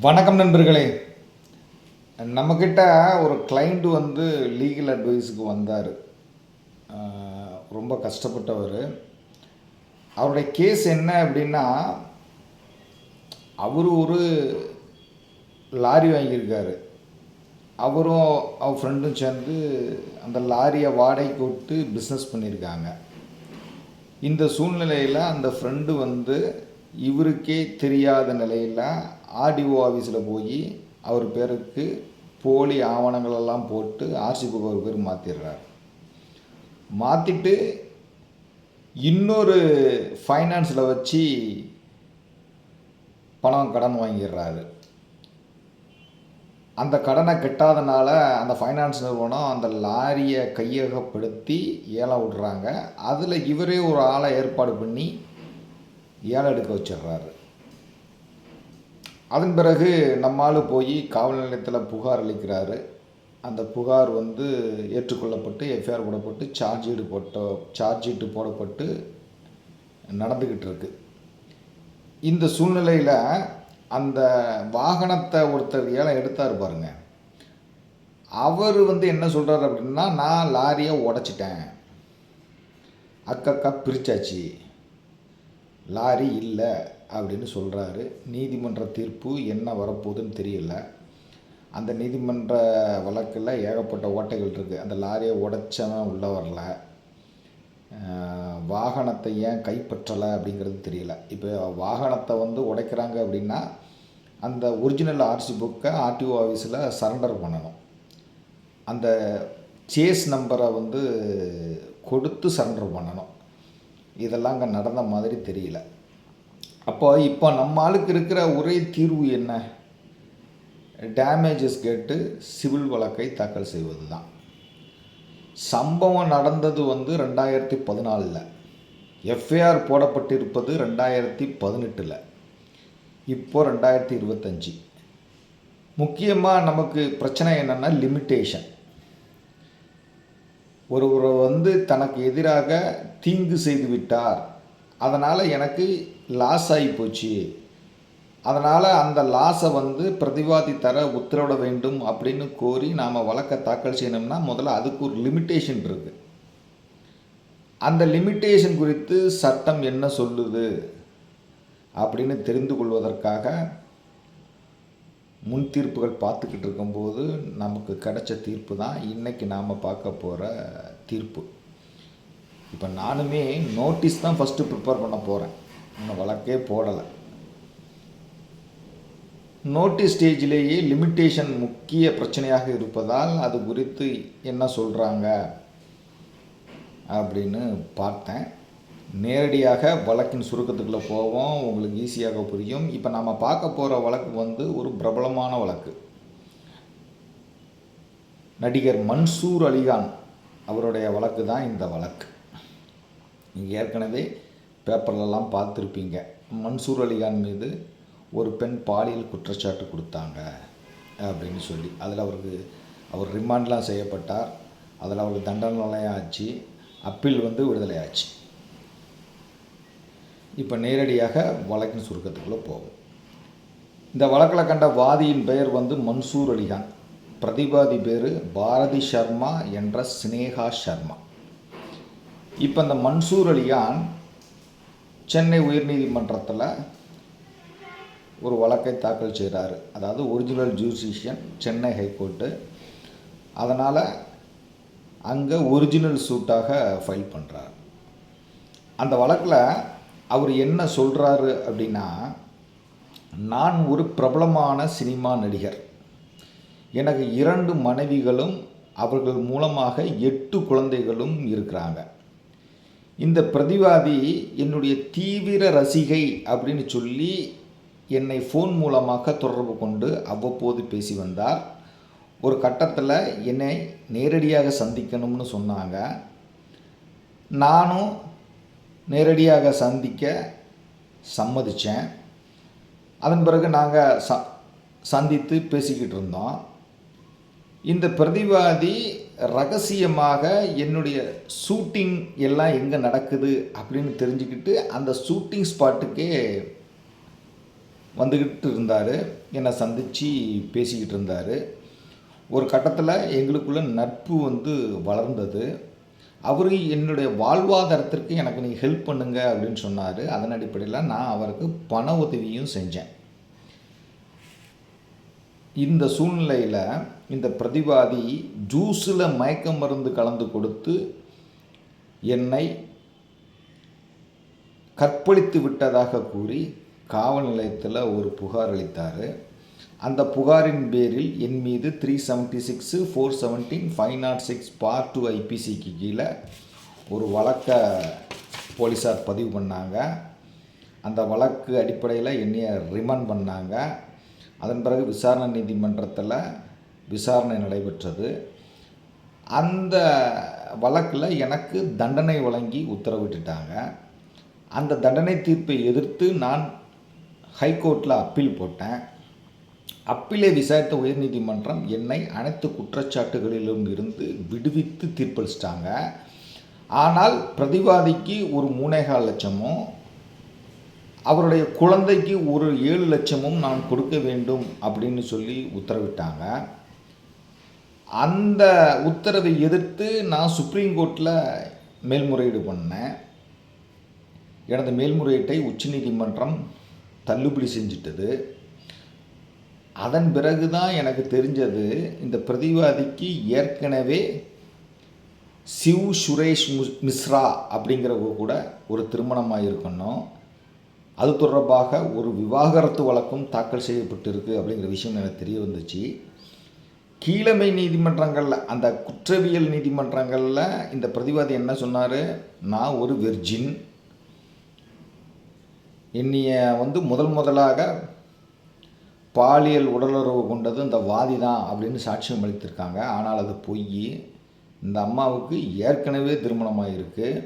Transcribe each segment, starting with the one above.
வணக்கம் நண்பர்களே. நம்மக்கிட்ட ஒரு கிளைண்ட் வந்து லீகல் அட்வைஸுக்கு வந்தார். ரொம்ப கஷ்டப்பட்டவர். அவருடைய கேஸ் என்ன அப்படின்னா அவர் ஒரு லாரி வாங்கியிருக்காரு. அவரும் அவர் ஃப்ரெண்டும் சேர்ந்து அந்த லாரியை வாடகைக்கு விட்டு பிஸ்னஸ் பண்ணியிருக்காங்க. இந்த சூழ்நிலையில் அந்த ஃப்ரெண்டு வந்து இவருக்கே தெரியாத நிலையில் ஆர்டிஓ ஆஃபீஸில் போய் அவர் பேருக்கு போலி ஆவணங்களெல்லாம் போட்டு ஆர்சி புக் அவர் பேர் மாற்றிடுறார் மாற்றிட்டு இன்னொரு ஃபைனான்ஸில் வச்சு பணம் கடன் வாங்கிடுறாரு. அந்த கடனை கட்டாதனால அந்த ஃபைனான்ஸ் நிறுவனம் அந்த லாரியை கையகப்படுத்தி ஏலம் விடுறாங்க. அதில் இவரே ஒரு ஆளை ஏற்பாடு பண்ணி ஏழை எடுக்க வச்சிடுறாரு. அதன் பிறகு நம்மால் போய் காவல் நிலையத்தில் புகார் அளிக்கிறாரு. அந்த புகார் வந்து ஏற்றுக்கொள்ளப்பட்டு எஃப்ஐஆர் போடப்பட்டு சார்ஜ் ஷீட்டு போட்ட சார்ஜ் ஷீட்டு போடப்பட்டு நடந்துக்கிட்டு இருக்கு. இந்த சூழ்நிலையில் அந்த வாகனத்தை ஒருத்தர் ஏழை எடுத்தார் பாருங்க. அவர் வந்து என்ன சொல்கிறார் அப்படின்னா நான் லாரியை உடச்சிட்டேன். அக்கக்கா பிரிச்சாச்சு. லாரி இல்லை அப்படின்னு சொல்கிறாரு நீதிமன்ற தீர்ப்பு என்ன வரப்போகுதுன்னு தெரியல. அந்த நீதிமன்ற வழக்கில் ஏகப்பட்ட ஓட்டைகள் இருக்குது அந்த லாரியை உடைச்சவன் உள்ளே வரல. வாகனத்தை ஏன் கைப்பற்றலை அப்படிங்கிறது தெரியல. இப்போ வாகனத்தை வந்து உடைக்கிறாங்க அப்படின்னா அந்த ஒரிஜினல் ஆர்சி புக்கை ஆர்டிஓ ஆஃபீஸில் சரண்டர் பண்ணணும். அந்த சேஸ் நம்பரை வந்து கொடுத்து சரண்டர் பண்ணணும். இதெல்லாம் அங்கே நடந்த மாதிரி தெரியல. அப்போ இப்போ நம்ம ஆளுக்கு இருக்கிற ஒரே தீர்வு என்ன? டேமேஜஸ் கேட்டு சிவில் வழக்கை தாக்கல் செய்வது தான் சம்பவம் நடந்தது வந்து ரெண்டாயிரத்தி பதினாலில். எஃப்ஐஆர் போடப்பட்டிருப்பது ரெண்டாயிரத்தி பதினெட்டில். இப்போ ரெண்டாயிரத்தி இருபத்தஞ்சி. முக்கியமாக நமக்கு பிரச்சனை என்னென்னா லிமிட்டேஷன் ஒருவர் வந்து தனக்கு எதிராக தீங்கு செய்து விட்டார். அதனால் எனக்கு லாஸ் ஆகி போச்சு. அதனால் அந்த லாஸை வந்து பிரதிவாதி தர உத்தரவிட வேண்டும் அப்படின்னு கோரி நாம் வழக்கை தாக்கல் செய்யணும்னா முதல்ல அதுக்கு ஒரு லிமிட்டேஷன் இருக்குது அந்த லிமிட்டேஷன் குறித்து சட்டம் என்ன சொல்லுது? அப்படின்னு தெரிந்து கொள்வதற்காக முன் தீர்ப்புகள் பார்த்துக்கிட்டு இருக்கும்போது நமக்கு கிடைச்ச தீர்ப்பு தான் இன்றைக்கி நாம் பார்க்க போகிற தீர்ப்பு. இப்போ நானுமே நோட்டீஸ் தான் ஃபஸ்ட்டு ப்ரிப்பேர் பண்ண போகிறேன் இன்னும் வழக்கே போடலை. நோட்டீஸ் ஸ்டேஜிலேயே லிமிட்டேஷன் முக்கிய பிரச்சனையாக இருப்பதால் அது குறித்து என்ன சொல்கிறாங்க அப்படின்னு பார்த்தேன். நேரடியாக வழக்கின் சுருக்கத்துக்குள்ளே போவோம். உங்களுக்கு ஈஸியாக புரியும். இப்போ நம்ம பார்க்க போகிற வழக்கு வந்து ஒரு பிரபலமான வழக்கு. நடிகர் மன்சூர் அலிகான் அவருடைய வழக்கு தான் இந்த வழக்கு. நீங்கள் ஏற்கனவே பேப்பர்லலாம் பார்த்துருப்பீங்க. மன்சூர் அலிகான் மீது ஒரு பெண் பாலியல் குற்றச்சாட்டு கொடுத்தாங்க அப்படின்னு சொல்லி. அதில் அவருக்கு அவர் ரிமாண்ட்லாம் செய்யப்பட்டார். அதில் அவருக்கு தண்டனைலாம் ஆச்சு அப்பீல் வந்து விடுதலை ஆச்சு இப்போ நேரடியாக வழக்கின் சுருக்கத்துக்குள்ளே போகும். இந்த வழக்கில் கண்ட வாதியின் பெயர் வந்து மன்சூர் அலிகான் பிரதிவாதி பேர் பாரதி சர்மா என்ற ஸ்னேகா சர்மா இப்போ இந்த மன்சூர் அலிகான் சென்னை உயர்நீதிமன்றத்தில் ஒரு வழக்கை தாக்கல் செய்கிறாரு அதாவது ஒரிஜினல் ஜூசிஷியன் சென்னை ஹைகோர்ட்டு. அதனால் அங்கே ஒரிஜினல் சூட்டாக ஃபைல் பண்ணுறார் அந்த வழக்கில் அவர் என்ன சொல்கிறாரு அப்படின்னா நான் ஒரு பிரபலமான சினிமா நடிகர். எனக்கு இரண்டு மனைவிகளும் அவர்கள் மூலமாக எட்டு குழந்தைகளும் இருக்கிறாங்க. இந்த பிரதிவாதி என்னுடைய தீவிர ரசிகை அப்படின்னு சொல்லி என்னை ஃபோன் மூலமாக தொடர்பு கொண்டு அவ்வப்போது பேசி வந்தார். ஒரு கட்டத்தில் என்னை நேரடியாக சந்திக்கணும்னு சொன்னாங்க. நானும் நேரடியாக சந்திக்க சம்மதித்தேன் அதன் பிறகு நாங்கள் ச சந்தித்து பேசிக்கிட்டு இருந்தோம். இந்த பிரதிவாதி ரகசியமாக என்னுடைய ஷூட்டிங் எல்லாம் எங்கே நடக்குது அப்படின்னு தெரிஞ்சுக்கிட்டு அந்த ஷூட்டிங் ஸ்பாட்டுக்கே வந்துக்கிட்டு இருந்தார். என்னை சந்தித்து பேசிக்கிட்டு இருந்தார். ஒரு கட்டத்தில் எங்களுக்குள்ள நட்பு வந்து வளர்ந்தது. அவர் என்னுடைய வாழ்வாதாரத்திற்கு எனக்கு நீங்கள் ஹெல்ப் பண்ணுங்க அப்படின்னு சொன்னார். அதன் அடிப்படையில் நான் அவருக்கு பண உதவியும் செஞ்சேன். இந்த சூழ்நிலையில் இந்த பிரதிவாதி ஜூஸில் மயக்க மருந்து கலந்து கொடுத்து என்னை கற்பழித்து விட்டதாக கூறி காவல் நிலையத்தில் ஒரு புகார் அளித்தார். அந்த புகாரின் பேரில் என் மீது three seventy six four seventeen five nought six part two ஐபிசிக்கு கீழே ஒரு வழக்கை போலீஸார் பதிவு பண்ணாங்க. அந்த வழக்கு அடிப்படையில் என்னையை ரிமாண்ட் பண்ணாங்க. அதன் பிறகு விசாரணை நீதிமன்றத்தில் விசாரணை நடைபெற்றது. அந்த வழக்கில் எனக்கு தண்டனை வழங்கி உத்தரவிட்டுட்டாங்க. அந்த தண்டனை தீர்ப்பை எதிர்த்து நான் ஹைகோர்ட்டில் அப்பீல் போட்டேன். அப்பிலே விசாரித்த உயர்நீதிமன்றம் என்னை அனைத்து குற்றச்சாட்டுகளிலும் இருந்து விடுவித்து தீர்ப்பளிச்சிட்டாங்க. ஆனால் பிரதிவாதிக்கு ஒரு மூணேகால் லட்சமும் அவருடைய குழந்தைக்கு ஒரு ஏழு லட்சமும் நான் கொடுக்க வேண்டும் அப்படின்னு சொல்லி உத்தரவிட்டாங்க. அந்த உத்தரவை எதிர்த்து நான் சுப்ரீம் கோர்ட்டில் மேல்முறையீடு பண்ணேன். எனது மேல்முறையீட்டை உச்சநீதிமன்றம் தள்ளுபடி செஞ்சிட்டது. அதன் பிறகு தான் எனக்கு தெரிஞ்சது இந்த பிரதிவாதிக்கு ஏற்கனவே சிவ் சுரேஷ் மிஸ்ரா அப்படிங்கிறவங்க கூட ஒரு திருமணமாக இருக்கணும் அது தொடர்பாக ஒரு விவாகரத்து வழக்கும் தாக்கல் செய்யப்பட்டிருக்கு அப்படிங்கிற விஷயம் எனக்கு தெரிய வந்துச்சு. கீழமை நீதிமன்றங்களில் அந்த குற்றவியல் நீதிமன்றங்களில் இந்த பிரதிவாதி என்ன சொன்னார்? நான் ஒரு வெர்ஜின் என்னைய வந்து முதல் முதலாக பாலியல் உடலுறவு கொண்டது இந்த வாதி தான் அப்படின்னு சாட்சியம் அளித்திருக்காங்க. ஆனால் அது பொய். இந்த அம்மாவுக்கு ஏற்கனவே திருமணமாக இருக்குது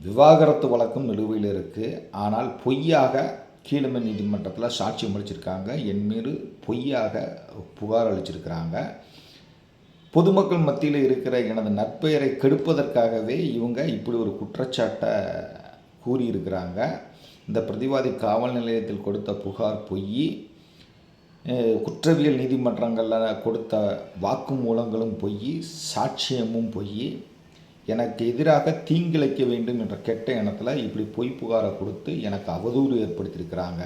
விவாகரத்து வழக்கும் நிலுவையில் இருக்குது ஆனால் பொய்யாக கீழமை நீதிமன்றத்தில் சாட்சியம் அளிச்சிருக்காங்க. என் மீது பொய்யாக புகார் அளிச்சிருக்கிறாங்க. பொதுமக்கள் மத்தியில் இருக்கிற எனது நற்பெயரை கெடுப்பதற்காகவே இவங்க இப்படி ஒரு குற்றச்சாட்டை கூறியிருக்கிறாங்க. இந்த பிரதிவாதி காவல் நிலையத்தில் கொடுத்த புகார் பொய் குற்றவியல் நீதிமன்றங்களில் கொடுத்த வாக்குமூலங்களும் பொய் சாட்சியமும் பொய். எனக்கு எதிராக தீங்கிழைக்க வேண்டும் என்ற கெட்ட எண்ணத்தில் இப்படி பொய் புகாரை கொடுத்து எனக்கு அவதூறு ஏற்படுத்தியிருக்கிறாங்க.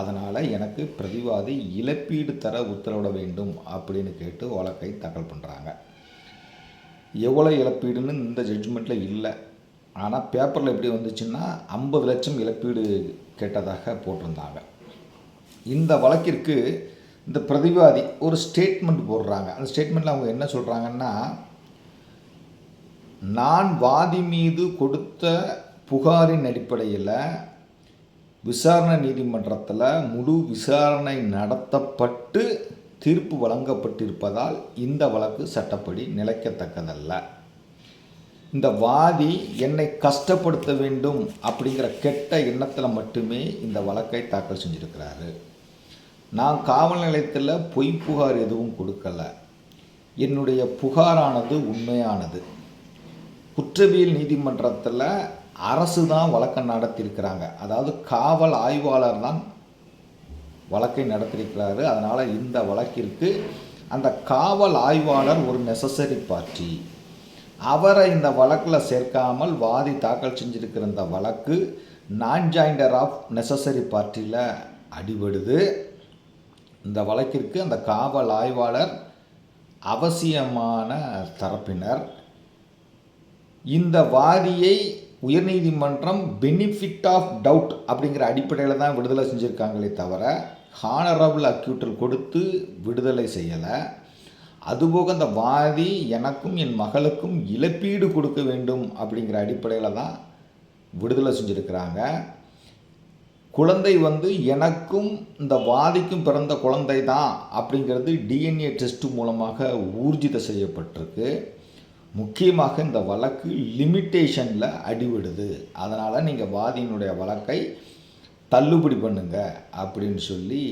அதனால் எனக்கு பிரதிவாதி இழப்பீடு தர உத்தரவிட வேண்டும் அப்படின்னு கேட்டு வழக்கை தாக்கல் பண்ணுறாங்க எவ்வளோ இழப்பீடுன்னு இந்த ஜட்ஜ்மெண்ட்டில் இல்லை. ஆனால் பேப்பரில் எப்படி வந்துச்சுன்னா ஐம்பது லட்சம் இழப்பீடு கேட்டதாக போட்டிருந்தாங்க. இந்த வழக்கிற்கு இந்த பிரதிவாதி ஒரு ஸ்டேட்மெண்ட் போடுறாங்க. அந்த ஸ்டேட்மெண்ட்டில் அவங்க என்ன சொல்கிறாங்கன்னா நான் வாதி மீது கொடுத்த புகாரின் அடிப்படையில் விசாரணை நீதிமன்றத்தில் முழு விசாரணை நடத்தப்பட்டு தீர்ப்பு வழங்கப்பட்டிருப்பதால் இந்த வழக்கு சட்டப்படி நிலைக்கத்தக்கதல்ல. இந்த வாதி என்னை கஷ்டப்படுத்த வேண்டும் அப்படிங்கிற கெட்ட எண்ணத்தில் மட்டுமே இந்த வழக்கை தாக்கல் செஞ்சுருக்கிறாரு. நான் காவல் நிலையத்தில் பொய் புகார் எதுவும் கொடுக்கல. என்னுடைய புகாரானது உண்மையானது. குற்றவியல் நீதிமன்றத்தில் அரசு தான் வழக்கை நடத்தியிருக்கிறாங்க. அதாவது காவல் ஆய்வாளர் தான் வழக்கை நடத்தியிருக்கிறாரு. அதனால் இந்த வழக்கிற்கு அந்த காவல் ஆய்வாளர் ஒரு நெசசரி பார்ட்டி அவரை இந்த வழக்கில் சேர்க்காமல் வாதி தாக்கல் செஞ்சுருக்கிற இந்த வழக்கு நான் ஜாயிண்டர் ஆஃப் நெசசரி பார்ட்டியில் அடிபடுது. இந்த வழக்கிற்கு அந்த காவல் ஆய்வாளர் அவசியமான தரப்பினர். இந்த வாதியை உயர்நீதிமன்றம் பெனிஃபிட் ஆஃப் டவுட் அப்படிங்கிற அடிப்படையில் தான் விடுதலை செஞ்சுருக்காங்களே தவிர ஹானரபிள் அக்யூட்டல் கொடுத்து விடுதலை செய்யலை. அதுபோக அந்த வாதி எனக்கும் என் மகளுக்கும் இழப்பீடு கொடுக்க வேண்டும் அப்படிங்கிற அடிப்படையில் தான் விடுதலை செஞ்சுருக்கிறாங்க. குழந்தை வந்து எனக்கும் இந்த வாதிக்கும் பிறந்த குழந்தை தான் அப்படிங்கிறது டிஎன்ஏ டெஸ்ட் மூலமாக ஊர்ஜித செய்யப்பட்டிருக்கு. முக்கியமாக இந்த வழக்கு லிமிட்டேஷனில் அடிவிடுது அதனால் நீங்கள் வாதியினுடைய வழக்கை தள்ளுபடி பண்ணுங்க அப்படின்னு சொல்லி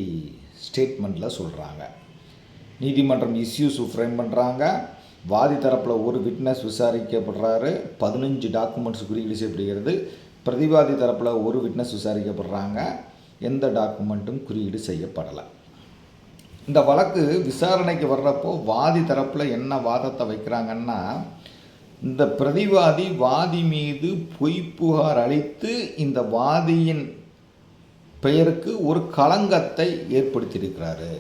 ஸ்டேட்மெண்ட்டில் சொல்கிறாங்க நீதிமன்றம் இஸ்யூஸ் ஃப்ரேம் பண்ணுறாங்க வாதி தரப்பில் ஒரு விட்னஸ் விசாரிக்கப்படுறாரு. பதினஞ்சு டாக்குமெண்ட்ஸ் குறியீடு செய்யப்படுகிறது. பிரதிவாதி தரப்பில் ஒரு விட்னஸ் விசாரிக்கப்படுறாங்க. எந்த டாக்குமெண்ட்டும் குறியீடு செய்யப்படலை. இந்த வழக்கு விசாரணைக்கு வர்றப்போ வாதி தரப்பில் என்ன வாதத்தை வைக்கிறாங்கன்னா இந்த பிரதிவாதி வாதி மீது பொய் புகார் அளித்து இந்த வாதியின் பெயருக்கு ஒரு களங்கத்தை ஏற்படுத்தியிருக்கிறாரு.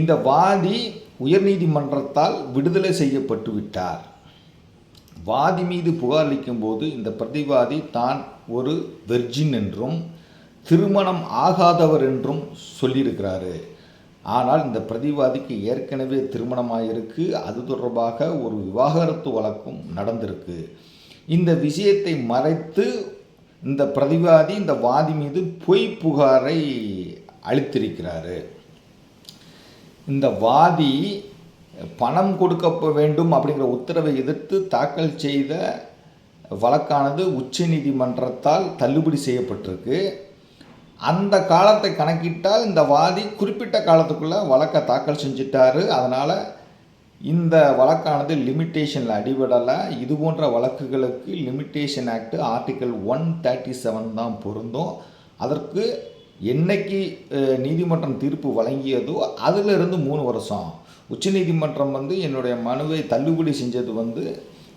இந்த வாதி உயர்நீதிமன்றத்தால் விடுதலை செய்யப்பட்டு விட்டார். வாதி மீது புகார் அளிக்கும்போது இந்த பிரதிவாதி தான் ஒரு வெர்ஜின் என்றும் திருமணம் ஆகாதவர் என்றும் சொல்லியிருக்கிறாரு. ஆனால் இந்த பிரதிவாதிக்கு ஏற்கனவே திருமணமாயிருக்கு. அது தொடர்பாக ஒரு விவாகரத்து வழக்கும் நடந்திருக்கு. இந்த விஷயத்தை மறைத்து இந்த பிரதிவாதி இந்த வாதி மீது பொய் புகாரை அளித்திருக்கிறாரு. இந்த வாதி பணம் கொடுக்க வேண்டும் அப்படிங்கிற உத்தரவை எதிர்த்து தாக்கல் செய்த வழக்கானது உச்சநீதிமன்றத்தால் தள்ளுபடி செய்யப்பட்டிருக்கு. அந்த காலத்தை கணக்கிட்டால் இந்த வாதி குறிப்பிட்ட காலத்துக்குள்ளே வழக்கை தாக்கல் செஞ்சிட்டாரு. அதனால் இந்த வழக்கானது லிமிட்டேஷனில் அடிபடலை. இது போன்ற வழக்குகளுக்கு limitation act article one thirty seven தான் பொருந்தும். அதற்கு என்னைக்கு நீதிமன்றம் தீர்ப்பு வழங்கியதோ அதிலிருந்து மூணு வருஷம். உச்சநீதிமன்றம் வந்து என்னுடைய மனுவை தள்ளுபடி செஞ்சது வந்து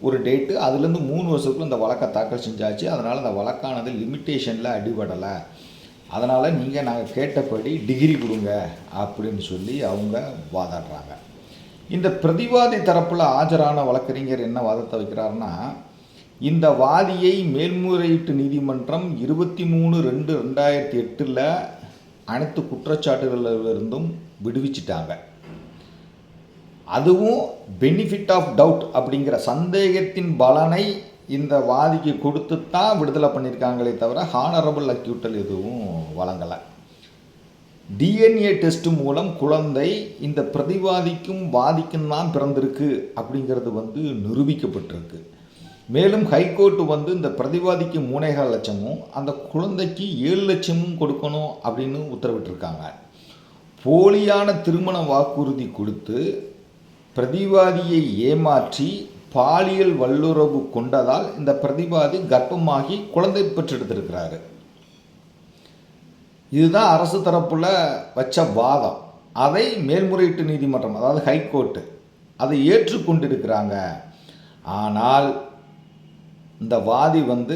ஒரு டேட்டு அதுலேருந்து மூணு வருஷத்துக்குள்ள இந்த வழக்கை தாக்கல் செஞ்சாச்சு. அதனால் இந்த வழக்கானது லிமிட்டேஷனில் அடிபடலை. அதனால் நீங்கள் நாங்கள் கேட்டபடி டிகிரி கொடுங்க அப்படின்னு சொல்லி அவங்க வாதாடுறாங்க. இந்த பிரதிவாதி தரப்பில் ஆஜரான வழக்கறிஞர் என்ன வாதத்தை வைக்கிறாருன்னா இந்த வாதியை மேல்முறையீட்டு நீதிமன்றம் இருபத்தி மூணு ரெண்டு ரெண்டாயிரத்தி எட்டில் அனைத்து குற்றச்சாட்டுகளிலிருந்தும் விடுவிச்சிட்டாங்க. அதுவும் பெனிஃபிட் ஆஃப் டவுட் அப்படிங்கிற சந்தேகத்தின் பலனை இந்த வாதிக்கு கொடுத்து தான் விடுதலை பண்ணியிருக்காங்களே தவிர ஹானரபிள் அக்யூட்டல் எதுவும் வழங்கலை. டிஎன்ஏ டெஸ்ட் மூலம் குழந்தை இந்த பிரதிவாதிக்கும் வாதிக்கும் தான் பிறந்திருக்கு அப்படிங்கிறது வந்து நிரூபிக்கப்பட்டிருக்கு. மேலும் ஹைகோர்ட் வந்து இந்த பிரதிவாதிக்கு மூணேகால் லட்சமும் அந்த குழந்தைக்கு ஏழு லட்சமும் கொடுக்கணும் அப்படின்னு உத்தரவிட்டிருக்காங்க. போலியான திருமண வாக்குறுதி கொடுத்து பிரதிவாதியை ஏமாற்றி பாலியல் வல்லுறவு கொண்டதால் இந்த பிரதிவாதி கர்ப்பமாகி குழந்தை பெற்றெடுத்திருக்கிறாரு. இதுதான் அரசு தரப்பில் வச்ச வாதம். அதை மேல்முறையீட்டு நீதிமன்றம் அதாவது ஹைகோர்ட்டு அதை ஏற்றுக்கொண்டிருக்கிறாங்க. ஆனால் இந்த வாதி வந்து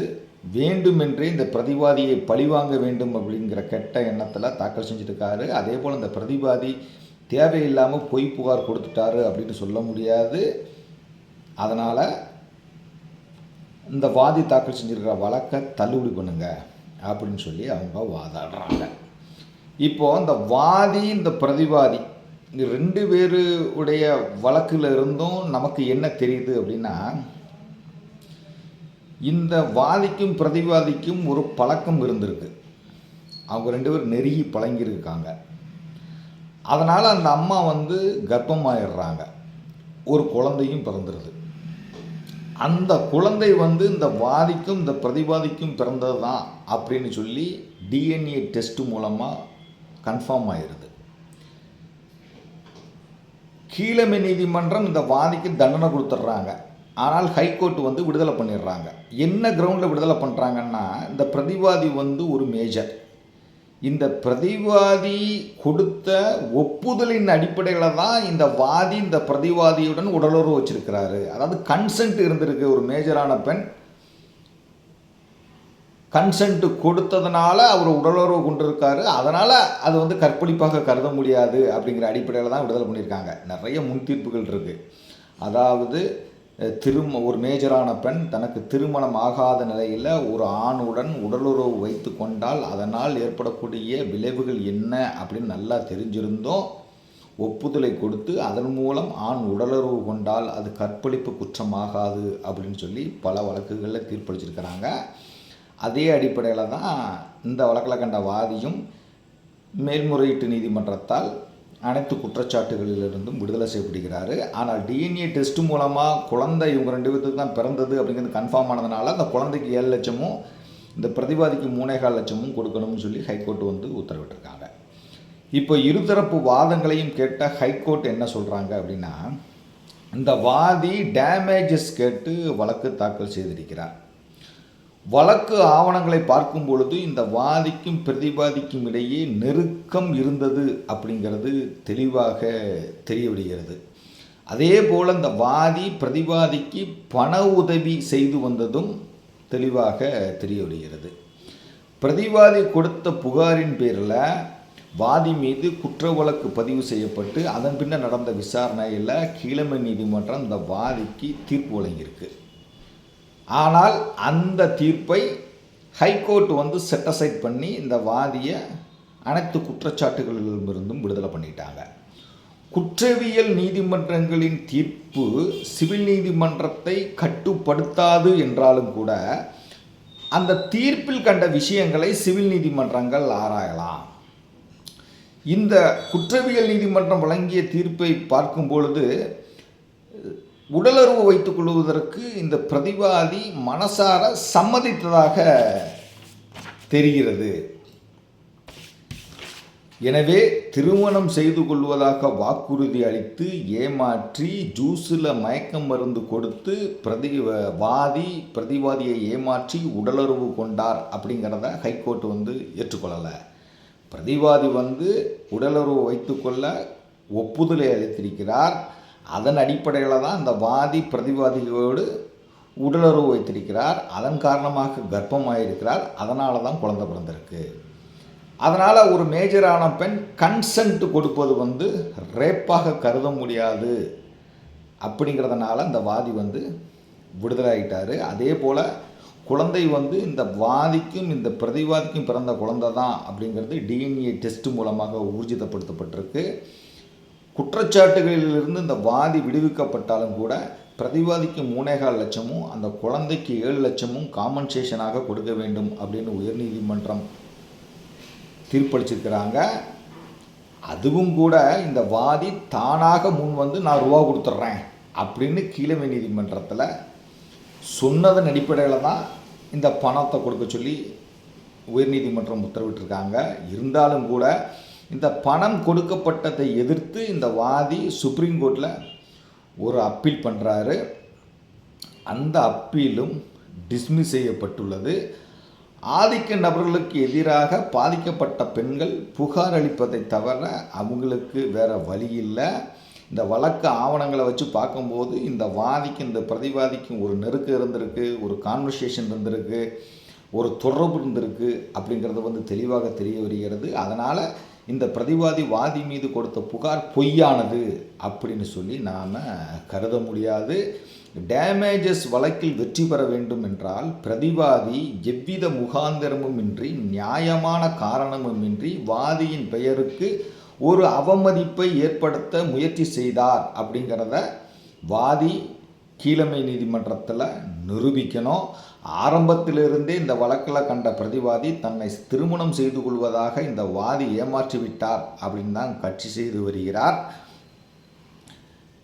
வேண்டுமென்றே இந்த பிரதிவாதியை பழிவாங்க வேண்டும் அப்படிங்கிற கெட்ட எண்ணத்தில் தாக்கல் செஞ்சுருக்காரு அதே போல் இந்த பிரதிவாதி தேவையில்லாமல் பொய் புகார் கொடுத்துட்டாரு அப்படின்னு சொல்ல முடியாது. அதனால் இந்த வாதி தாக்கல் செஞ்சிருக்கிற வழக்கை தள்ளுபடி பண்ணுங்க அப்படின்னு சொல்லி அவங்க வாதாடுறாங்க. இப்போது இந்த வாதி இந்த பிரதிவாதி ரெண்டு பேரு உடைய இருந்தும் நமக்கு என்ன தெரியுது அப்படின்னா இந்த வாதிக்கும் பிரதிவாதிக்கும் ஒரு பழக்கம் இருந்திருக்கு. அவங்க ரெண்டு பேரும் நெருங்கி பழங்கியிருக்காங்க. அதனால் அந்த அம்மா வந்து கர்ப்பமாயிடுறாங்க. ஒரு குழந்தையும் பிறந்துருது. அந்த குழந்தை வந்து இந்த வாதிக்கும் இந்த பிரதிவாதிக்கும் பிறந்தது தான் அப்படின்னு சொல்லி டிஎன்ஏ டெஸ்ட் மூலமாக கன்ஃபார்ம் ஆயிடுது கீழமை நீதிமன்றம் இந்த வாதிக்கு தண்டனை கொடுத்துட்றாங்க. ஆனால் ஹைகோர்ட் வந்து விடுதலை பண்ணிடுறாங்க. என்ன கிரவுண்டில் விடுதலை பண்ணுறாங்கன்னா இந்த பிரதிவாதி வந்து ஒரு மேஜர் இந்த பிரதிவாதி கொடுத்த ஒப்புதலின் அடிப்படையில் தான் இந்த வாதி இந்த பிரதிவாதியுடன் உடலுறவு வச்சிருக்கிறாரு. அதாவது கன்சென்ட் இருந்திருக்கு ஒரு மேஜரான பெண். கன்சென்ட் கொடுத்ததுனால அவர் உடலுறவு கொண்டிருக்காரு. அதனால் அது வந்து கற்பழிப்பாக கருத முடியாது அப்படிங்கிற அடிப்படையில் தான் விடுதலை பண்ணியிருக்காங்க. நிறைய முன்தீர்ப்புகள் இருக்குது அதாவது திரும ஒரு மேஜரான பெண் தனக்கு திருமணம் ஆகாத நிலையில் ஒரு ஆணுடன் உடலுறவு வைத்து கொண்டால் அதனால் ஏற்படக்கூடிய விளைவுகள் என்ன அப்படின்னு நல்லா தெரிஞ்சிருந்தோம் ஒப்புதலை கொடுத்து அதன் மூலம் ஆண் உடலுறவு கொண்டால் அது கற்பழிப்பு குற்றமாகாது அப்படின்னு சொல்லி பல வழக்குகளில் தீர்ப்பளிச்சிருக்கிறாங்க. அதே அடிப்படையில் தான் இந்த வழக்கில் கண்ட வாதியும் மேல்முறையீட்டு நீதிமன்றத்தால் அனைத்து குற்றச்சாட்டுகளிலிருந்தும் விடுதலை செய்யப்படுகிறாரு. ஆனால் டிஎன்ஏ டெஸ்ட் மூலமாக குழந்தை இவங்க ரெண்டு பேர்த்துக்கு தான் பிறந்தது அப்படிங்கிறது கன்ஃபார்ம் ஆனதுனால அந்த குழந்தைக்கு ஏழு லட்சமும் இந்த பிரதிவாதிக்கு மூணேகால் லட்சமும் கொடுக்கணும்னு சொல்லி ஹைகோர்ட் வந்து உத்தரவிட்டிருக்காங்க. இப்போ இருதரப்பு வாதங்களையும் கேட்ட ஹைகோர்ட் என்ன சொல்கிறாங்க அப்படின்னா இந்த வாதி டேமேஜஸ் கேட்டு வழக்கு தாக்கல் செய்திருக்கிறார். வழக்கு ஆவணங்களை பார்க்கும் பொழுது இந்த வாதிக்கும் பிரதிவாதிக்கும் இடையே நெருக்கம் இருந்தது அப்படிங்கிறது தெளிவாக தெரியவிடுகிறது. அதே போல் இந்த வாதி பிரதிவாதிக்கு பண உதவி செய்து வந்ததும் தெளிவாக தெரியவிடுகிறது. பிரதிவாதி கொடுத்த புகாரின் பேரில் வாதி மீது குற்ற வழக்கு பதிவு செய்யப்பட்டு அதன் பின்னர் நடந்த விசாரணையில் கீழமை நீதிமன்றம் இந்த வாதிக்கு தீர்ப்பு வழங்கியிருக்கு. ஆனால் அந்த தீர்ப்பை ஹைகோர்ட் வந்து செட்டசைட் பண்ணி இந்த வாதியை அனைத்து குற்றச்சாட்டுகளிலிருந்தும் விடுதலை பண்ணிட்டாங்க. குற்றவியல் நீதிமன்றங்களின் தீர்ப்பு சிவில் நீதிமன்றத்தை கட்டுப்படுத்தாது என்றாலும் கூட அந்த தீர்ப்பில் கண்ட விஷயங்களை சிவில் நீதிமன்றங்கள் ஆராயலாம். இந்த குற்றவியல் நீதிமன்றம் வழங்கிய தீர்ப்பை பார்க்கும் பொழுது உடலுறவு வைத்துக் கொள்வதற்கு இந்த பிரதிவாதி மனசார சம்மதித்ததாக தெரிகிறது. எனவே திருமணம் செய்து கொள்வதாக வாக்குறுதி அளித்து ஏமாற்றி ஜூஸில் மயக்க மருந்து கொடுத்து பிரதி வாதி பிரதிவாதியை ஏமாற்றி உடலுறவு கொண்டார் அப்படிங்கிறத ஹைகோர்ட் வந்து ஏற்றுக்கொள்ளலை. பிரதிவாதி வந்து உடலுறவு வைத்துக்கொள்ள ஒப்புதலை அளித்திருக்கிறார். அதன் அடிப்படையில் தான் அந்த வாதி பிரதிவாதிகளோடு உடலுறவு வைத்திருக்கிறார். அதன் காரணமாக கர்ப்பமாயிருக்கிறார். அதனால தான் குழந்தை பிறந்திருக்கு. அதனால் ஒரு மேஜரான பெண் கன்சென்ட் கொடுப்பது வந்து ரேப்பாக கருத முடியாது. அப்படிங்கிறதுனால இந்த வாதி வந்து விடுதலாகிட்டார் அதே போல் குழந்தை வந்து இந்த வாதிக்கும் இந்த பிரதிவாதிக்கும் பிறந்த குழந்தை தான் அப்படிங்கிறது டிஎன்ஏ டெஸ்ட் மூலமாக ஊர்ஜிதப்படுத்தப்பட்டிருக்கு. குற்றச்சாட்டுகளிலிருந்து இந்த வாதி விடுவிக்கப்பட்டாலும் கூட பிரதிவாதிக்கு மூணேகால் லட்சமும் அந்த குழந்தைக்கு ஏழு லட்சமும் காம்பன்சேஷனாக கொடுக்க வேண்டும் அப்படின்னு உயர்நீதிமன்றம் தீர்ப்பளிச்சிருக்கிறாங்க. அதுவும் கூட இந்த வாதி தானாக முன் வந்து நான் ரூபா கொடுத்துட்றேன் அப்படின்னு கீழமை நீதிமன்றத்தில் சொன்னதன் அடிப்படையில் தான் இந்த பணத்தை கொடுக்க சொல்லி உயர்நீதிமன்றம் உத்தரவிட்டிருக்காங்க. இருந்தாலும் கூட இந்த பணம் கொடுக்கப்பட்டதை எதிர்த்து இந்த வாதி சுப்ரீம் கோர்ட்டில் ஒரு அப்பீல் பண்ணுறாரு அந்த அப்பீலும் டிஸ்மிஸ் செய்யப்பட்டுள்ளது. ஆதிக்க நபர்களுக்கு எதிராக பாதிக்கப்பட்ட பெண்கள் புகார் அளிப்பதை தவிர அவங்களுக்கு வேறு வழி இல்லை. இந்த வழக்கு ஆவணங்களை வச்சு பார்க்கும்போது இந்த வாதிக்கும் இந்த பிரதிவாதிக்கும் ஒரு நெருக்கம் இருந்திருக்கு ஒரு கான்வர்சேஷன் இருந்திருக்கு ஒரு தொடர்பு இருந்திருக்கு அப்படிங்கிறது வந்து தெளிவாக தெரிய வருகிறது. அதனால் இந்த பிரதிவாதி வாதி மீது கொடுத்த புகார் பொய்யானது அப்படின்னு சொல்லி நாம் கருத முடியாது. டேமேஜஸ் வழக்கில் வெற்றி பெற வேண்டும் என்றால் பிரதிவாதி எவ்வித முகாந்திரமும் இன்றி நியாயமான காரணமுமின்றி வாதியின் பெயருக்கு ஒரு அவமதிப்பை ஏற்படுத்த முயற்சி செய்தார் அப்படிங்கிறத வாதி கீழமை நீதிமன்றத்தில் நிரூபிக்கணும். ஆரம்பத்திலிருந்தே இந்த வழக்கில் கண்ட பிரதிவாதி தன்னை திருமணம் செய்து கொள்வதாக இந்த வாதி ஏமாற்றிவிட்டார் அப்படின்னு தான் கட்சி செய்து வருகிறார்.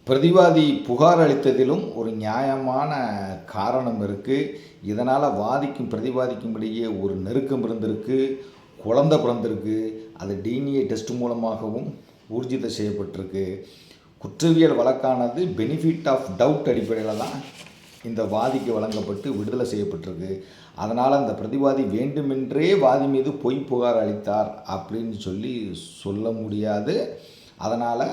பிரதிவாதி புகார் அளித்ததிலும் ஒரு நியாயமான காரணம் இருக்குது இதனால் வாதிக்கும் பிரதிவாதிக்கும் இடையே ஒரு நெருக்கம் இருந்திருக்கு குழந்தை பிறந்திருக்கு அது டிஎன்ஏ டெஸ்ட் மூலமாகவும் ஊர்ஜிதம் செய்யப்பட்டிருக்கு. குற்றவியல் வழக்கானது பெனிஃபிட் ஆஃப் டவுட் அடிப்படையில் தான் இந்த வாதிக்கு வழங்கப்பட்டு விடுதலை செய்யப்பட்டிருக்கு. அதனால் அந்த பிரதிவாதி வேண்டுமென்றே வாதி மீது பொய் புகார் அளித்தார் அப்படின்னு சொல்லி சொல்ல முடியாது. அதனால்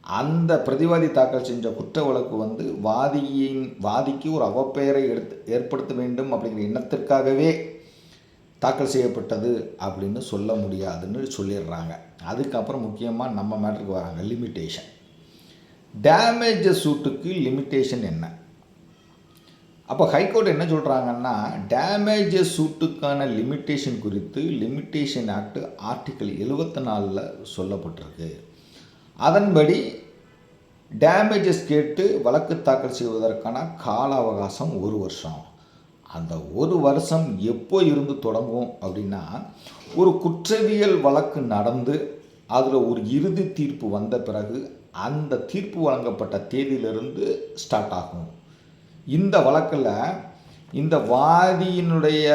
அந்த பிரதிவாதி தாக்கல் செஞ்ச குற்ற வழக்கு வந்து வாதியின் வாதிக்கு ஒரு அவப்பெயரை எடுத்து ஏற்படுத்த வேண்டும் அப்படிங்கிற எண்ணத்திற்காகவே தாக்கல் செய்யப்பட்டது அப்படின்னு சொல்ல முடியாதுன்னு சொல்லிடுறாங்க. அதுக்கப்புறம் முக்கியமாக நம்ம மேட்ருக்கு வராங்க லிமிட்டேஷன் டேமேஜஸ் சூட்டுக்கு லிமிட்டேஷன் என்ன? அப்போ ஹைகோர்ட் என்ன சொல்கிறாங்கன்னா டேமேஜஸ் சூட்டுக்கான லிமிட்டேஷன் குறித்து லிமிட்டேஷன் ஆக்ட் ஆர்டிக்கல் எழுபத்தி நாலில் சொல்லப்பட்டிருக்கு. அதன்படி டேமேஜஸ் கேட்டு வழக்கு தாக்கல் செய்வதற்கான கால அவகாசம் ஒரு வருஷம். அந்த ஒரு வருஷம் எப்போ இருந்து தொடங்கும் அப்படின்னா ஒரு குற்றவியல் வழக்கு நடந்து அதில் ஒரு இறுதி தீர்ப்பு வந்த பிறகு அந்த தீர்ப்பு வழங்கப்பட்ட தேதியிலிருந்து ஸ்டார்ட் ஆகும். இந்த வழக்கில் இந்த வாதியினுடைய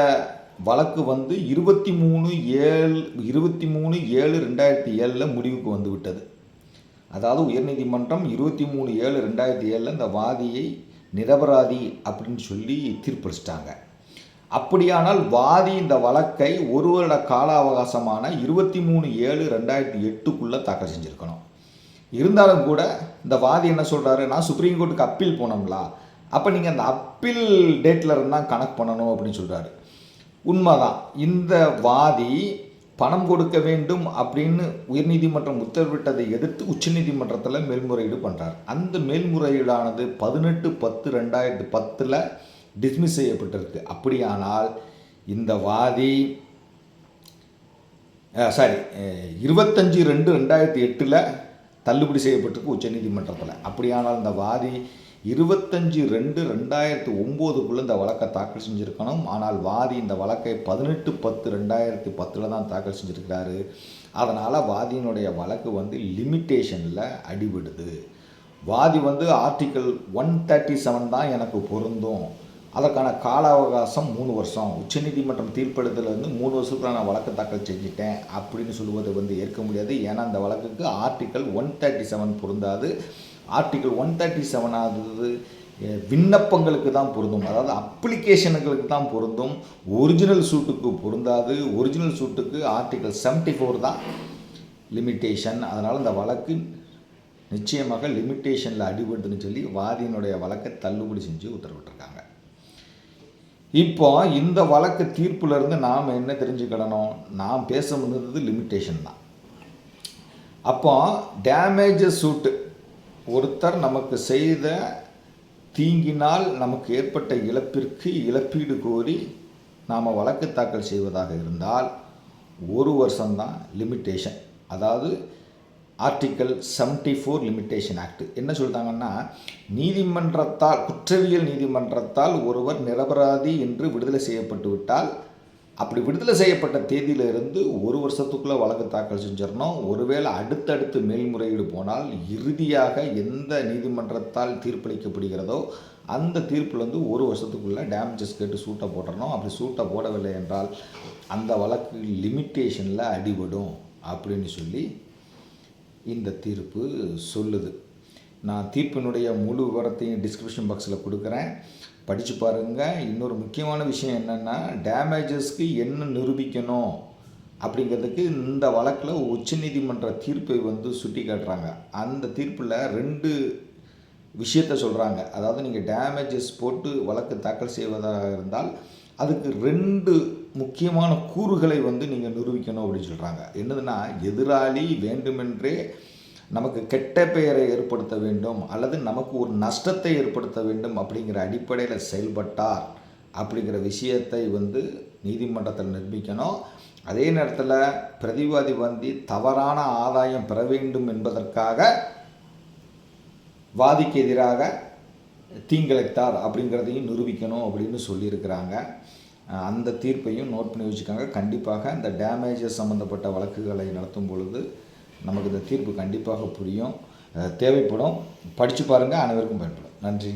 வழக்கு வந்து இருபத்தி மூணு ஏழு இருபத்தி மூணு ஏழு ரெண்டாயிரத்தி ஏழில் முடிவுக்கு வந்துவிட்டது. அதாவது உயர்நீதிமன்றம் இருபத்தி மூணு ஏழு ரெண்டாயிரத்தி ஏழில் இந்த வாதியை நிரபராதி அப்படின்னு சொல்லி தீர்ப்பளிச்சிட்டாங்க. அப்படியானால் வாதி இந்த வழக்கை ஒரு வருட கால அவகாசமான இருபத்தி மூணு ஏழு ரெண்டாயிரத்தி எட்டுக்குள்ளே தாக்கல் செஞ்சுருக்கணும். இருந்தாலும் கூட இந்த வாதி என்ன சொல்கிறாரு நான் சுப்ரீம் கோர்ட்டுக்கு அப்பீல் போனோம்லா அப்போ நீங்கள் அந்த அப்பீல் டேட்டில் இருந்தால் கணக்கு பண்ணணும் அப்படின்னு சொல்கிறாரு உண்மைதான். இந்த வாதி பணம் கொடுக்க வேண்டும் அப்படின்னு உயர்நீதிமன்றம் உத்தரவிட்டதை எதிர்த்து உச்சநீதிமன்றத்தில் மேல்முறையீடு பண்ணுறார் அந்த மேல்முறையீடானது பதினெட்டு பத்து ரெண்டாயிரத்து பத்தில் டிஸ்மிஸ் செய்யப்பட்டிருக்கு. அப்படியானால் இந்த வாதி சாரி இருபத்தஞ்சி ரெண்டு ரெண்டாயிரத்தி எட்டில் தள்ளுபடி செய்யப்பட்டிருக்கு உச்சநீதிமன்றத்தில். அப்படியானால் இந்த வாதி இருபத்தஞ்சி ரெண்டு ரெண்டாயிரத்து ஒம்போதுக்குள்ளே இந்த வழக்கை தாக்கல் செஞ்சுருக்கணும். ஆனால் வாதி இந்த வழக்கை பதினெட்டு பத்து ரெண்டாயிரத்தி பத்தில் தான் தாக்கல் செஞ்சுருக்கிறாரு. அதனால் வாதியினுடைய வழக்கு வந்து லிமிட்டேஷனில் அடிபடுது. வாதி வந்து ஆர்டிக்கல் ஒன் தேர்ட்டி செவன் தான் எனக்கு பொருந்தும். அதற்கான கால அவகாசம் மூணு வருஷம். உச்சநீதிமன்றம் தீர்ப்பெடுத்தலேருந்து மூணு வருஷத்துக்குள்ள நான் வழக்கு தாக்கல் செஞ்சுட்டேன் அப்படின்னு சொல்லுவது வந்து ஏற்க முடியாது. ஏன்னா அந்த வழக்குக்கு ஆர்டிக்கல் ஒன் தேர்ட்டி செவன் பொருந்தாது. ஆர்டிகிள் ஒன் தேர்ட்டி செவனாவது விண்ணப்பங்களுக்கு தான் பொருந்தும். அதாவது அப்ளிகேஷனுங்களுக்கு தான் பொருந்தும். ஒரிஜினல் சூட்டுக்கு பொருந்தாது. ஒரிஜினல் சூட்டுக்கு ஆர்டிக்கல் செவன்ட்டி ஃபோர் தான் லிமிட்டேஷன் அதனால் இந்த வழக்கு நிச்சயமாக லிமிட்டேஷனில் அடிபடுதுன்னு சொல்லி வாதியினுடைய வழக்கை தள்ளுபடி செஞ்சு உத்தரவிட்டிருக்காங்க. இப்போ இந்த வழக்கு தீர்ப்புலேருந்து நாம் என்ன தெரிஞ்சுக்கிடணும்? நாம் பேச வந்தது லிமிட்டேஷன் தான். அப்போ டேமேஜஸ் சூட்டு ஒருத்தர் நமக்கு செய்த தீங்கினால் நமக்கு ஏற்பட்ட இழப்பிற்கு இழப்பீடு கோரி நாம் வழக்கு தாக்கல் செய்வதாக இருந்தால் ஒரு வருஷம்தான் லிமிட்டேஷன் அதாவது article seventy four limitation act என்ன சொல்லிட்டாங்கன்னா நீதிமன்றத்தால் குற்றவியல் நீதிமன்றத்தால் ஒருவர் நிரபராதி என்று விடுதலை செய்யப்பட்டு விட்டால் அப்படி விடுதலை செய்யப்பட்ட தேதியிலிருந்து ஒரு வருஷத்துக்குள்ளே வழக்கு தாக்கல் செஞ்சிடணும். ஒருவேளை அடுத்தடுத்து மேல்முறையீடு போனால் இறுதியாக எந்த நீதிமன்றத்தால் தீர்ப்பளிக்கப்படுகிறதோ அந்த தீர்ப்புலேருந்து ஒரு வருஷத்துக்குள்ளே டேமேஜஸ் கேட்டு சூட்டை போட்டுறணும். அப்படி சூட்டை போடவில்லை என்றால் அந்த வழக்கு லிமிட்டேஷனில் அடிபடும் அப்படின்னு சொல்லி இந்த தீர்ப்பு சொல்லுது. நான் தீர்ப்பினுடைய முழு விவரத்தையும் டிஸ்கிரிப்ஷன் பாக்ஸில் கொடுக்குறேன். படித்து பாருங்கள் இன்னொரு முக்கியமான விஷயம் என்னென்னா டேமேஜஸ்க்கு என்ன நிரூபிக்கணும் அப்படிங்கிறதுக்கு இந்த வழக்கில் உச்சநீதிமன்ற தீர்ப்பை வந்து சுட்டி காட்டுறாங்க. அந்த தீர்ப்பில் ரெண்டு விஷயத்த சொல்கிறாங்க அதாவது நீங்கள் டேமேஜஸ் போட்டு வழக்கு தாக்கல் செய்வதாக இருந்தால் அதுக்கு ரெண்டு முக்கியமான கூறுகளை வந்து நீங்கள் நிரூபிக்கணும் அப்படின்னு சொல்கிறாங்க என்னதுன்னா எதிராளி வேண்டுமென்றே நமக்கு கெட்ட பெயரை ஏற்படுத்த வேண்டும் அல்லது நமக்கு ஒரு நஷ்டத்தை ஏற்படுத்த வேண்டும் அப்படிங்கிற அடிப்படையில் செயல்பட்டார் அப்படிங்கிற விஷயத்தை வந்து நீதிமன்றத்தில் நிரூபிக்கணும். அதே நேரத்தில் பிரதிவாதி வந்து தவறான ஆதாயம் பெற வேண்டும் என்பதற்காக வாதிக்கு எதிராக தீங்கிழைத்தார் அப்படிங்கிறதையும் நிரூபிக்கணும் அப்படின்னு சொல்லியிருக்கிறாங்க. அந்த தீர்ப்பையும் நோட் பண்ணி வச்சுக்காங்க. கண்டிப்பாக இந்த டேமேஜஸ் சம்மந்தப்பட்ட வழக்குகளை நடத்தும் பொழுது நமக்கு இந்த தீர்ப்பு கண்டிப்பாக புரியும். தேவைப்படும். படித்து பாருங்கள் அனைவருக்கும் பயன்படும். நன்றி.